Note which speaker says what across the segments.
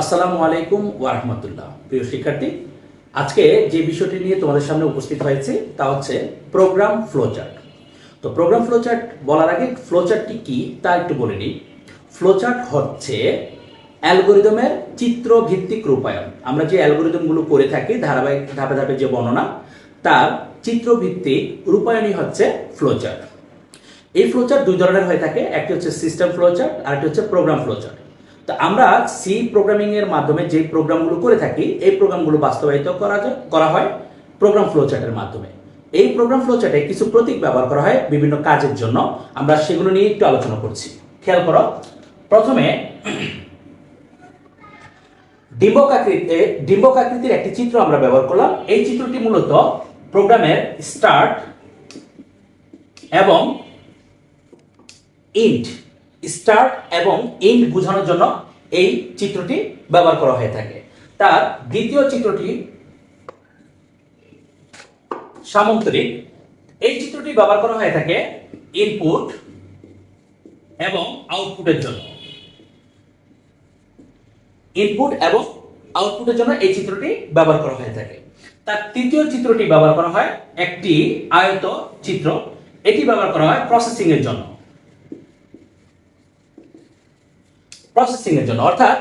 Speaker 1: আসসালামু আলাইকুম ওয়ারহমতুল্লাহ প্রিয় শিক্ষার্থী, আজকে যে বিষয়টি নিয়ে তোমাদের সামনে উপস্থিত হয়েছে, তা হচ্ছে প্রোগ্রাম ফ্লোচার্ট। তো প্রোগ্রাম ফ্লোচার্ট বলার আগে ফ্লোচার্টটি কি, তা একটু বলে নিই। ফ্লোচার্ট হচ্ছে অ্যালগোরিদমের চিত্র ভিত্তিক রূপায়ণ। আমরা যে অ্যালগোরিদমগুলো করে থাকি, ধারাবাহিক ধাপে ধাপে যে বর্ণনা, তার চিত্রভিত্তিক রূপায়ণই হচ্ছে ফ্লোচার্ট। এই ফ্লোচার্ট দুই ধরনের হয়ে থাকে, একটি হচ্ছে সিস্টেম ফ্লোচার্ট আর একটি হচ্ছে প্রোগ্রাম ফ্লোচার্ট। তো আমরা সি প্রোগ্রামিং এর মাধ্যমে যে প্রোগ্রামগুলো করে থাকি, এই প্রোগ্রামগুলো বাস্তবায়িত করা করা হয় প্রোগ্রাম ফ্লোচার্টের মাধ্যমে। এই প্রোগ্রাম ফ্লোচার্টে কিছু প্রতীক ব্যবহার করা হয় বিভিন্ন কাজের জন্য। আমরা সেগুলো নিয়ে একটু আলোচনা করছি। খেয়াল করো, প্রথমে ডিম্বক আকৃতি ডিম্বক আকৃতির একটি চিত্র আমরা ব্যবহার করলাম। এই চিত্রটি মূলত প্রোগ্রামের স্টার্ট এবং ইন্ট স্টার্ট এবং ইন্ট বোঝানোর জন্য এই চিত্রটি ব্যবহার করা হয়ে থাকে। তার দ্বিতীয় চিত্রটি সামন্তরিক। এই চিত্রটি ব্যবহার করা হয়ে থাকে ইনপুট এবং আউটপুটের জন্য। ইনপুট এবং আউটপুটের জন্য এই চিত্রটি ব্যবহার করা হয়ে থাকে। তার তৃতীয় চিত্রটি ব্যবহার করা হয় একটি আয়ত চিত্র এটি ব্যবহার করা হয় প্রসেসিং এর জন্য। প্রসেসিং এর জন্য। অর্থাৎ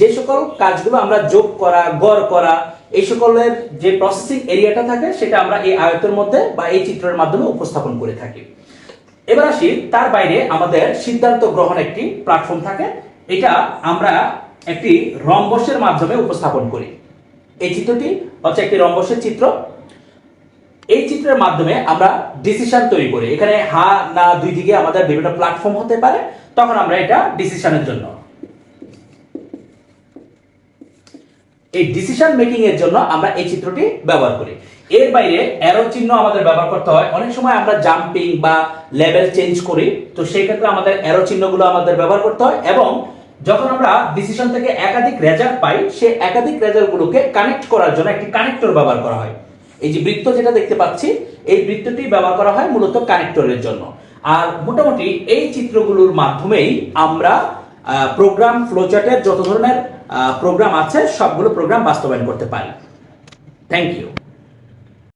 Speaker 1: যে সকল কাজগুলো আমরা যোগ করা, গড় করা, এই সকলের যে প্রসেসিং এরিয়াটা থাকে, সেটা আমরা এই আয়তের মধ্যে বা এই চিত্রের মাধ্যমে উপস্থাপন করে থাকি। এবার আসি, তার বাইরে আমাদের সিদ্ধান্ত গ্রহণ একটি প্ল্যাটফর্ম থাকে। এটা আমরা একটি রম্বসের মাধ্যমে উপস্থাপন করি। এই চিত্রটি হচ্ছে একটি রম্বসের চিত্র। এই চিত্রের মাধ্যমে আমরা ডিসিশন তৈরি করি। এখানে হা, না, দুই দিকে আমাদের বিভিন্ন প্ল্যাটফর্ম হতে পারে, তখন আমরা এটা ডিসিশনের জন্য। এই ডিসিশন মেকিং এর জন্য আমরা এই চিত্রটি ব্যবহার করি। এর বাইরে অ্যারো চিহ্ন আমাদের ব্যবহার করতে হয়। অনেক সময় আমরা জাম্পিং বা লেভেল চেঞ্জ করি, তো সেই ক্ষেত্রে আমাদের অ্যারো চিহ্নগুলো আমাদের ব্যবহার করতে হয় এবং যখন আমরা ডিসিশন থেকে একাধিক রেজাল্ট পাই, সেই একাধিক রেজাল্টগুলোকে কানেক্ট করার জন্য একটি কানেক্টর ব্যবহার করা হয়। এই যে বৃত্ত যেটা দেখতে পাচ্ছি, এই বৃত্তটি ব্যবহার করা হয় মূলত কানেক্টরের জন্য। আর মোটামুটি এই চিত্রগুলোর মাধ্যমেই আমরা প্রোগ্রাম ফ্লোচার্টের যত ধরনের প্রোগ্রাম আছে, সবগুলো প্রোগ্রাম বাস্তবায়ন করতে পারি। Thank you